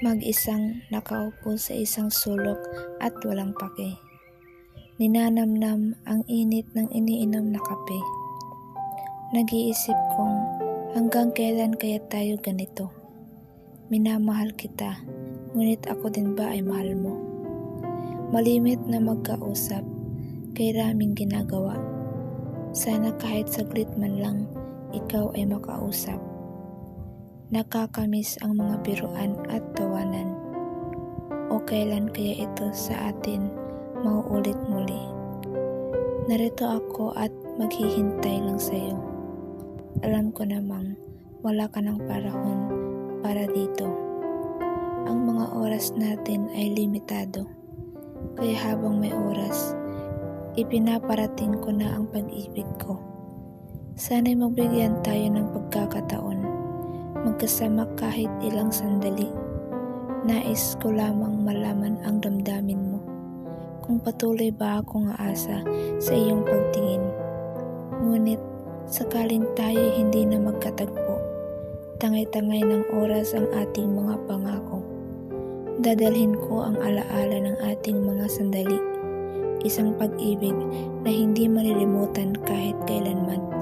Mag-isang nakaupo sa isang sulok at walang pake. Ninanamnam ang init ng iniinom na kape. Nag-iisip kong hanggang kailan kaya tayo ganito. Minamahal kita, ngunit ako din ba ay mahal mo? Malimit na magkausap, kay raming ginagawa. Sana kahit saglit man lang, ikaw ay makausap. Nakakamiss ang mga biruan at tawanan. O kailan kaya ito sa atin mauulit muli? Narito ako at maghihintay lang sa'yo. Alam ko namang wala ka ng parahon para dito. Ang mga oras natin ay limitado. Kaya habang may oras, ipinaparating ko na ang pag-ibig ko. Sana'y magbigyan tayo ng pagkakataon. Magkasama kahit ilang sandali. Nais ko lamang malaman ang damdamin mo. Kung patuloy ba akong aasa sa iyong pagtingin. Ngunit sakaling tayo hindi na magkatagpo, tangay-tangay ng oras ang ating mga pangako. Dadalhin ko ang alaala ng ating mga sandali. Isang pag-ibig na hindi malilimutan kahit kailanman.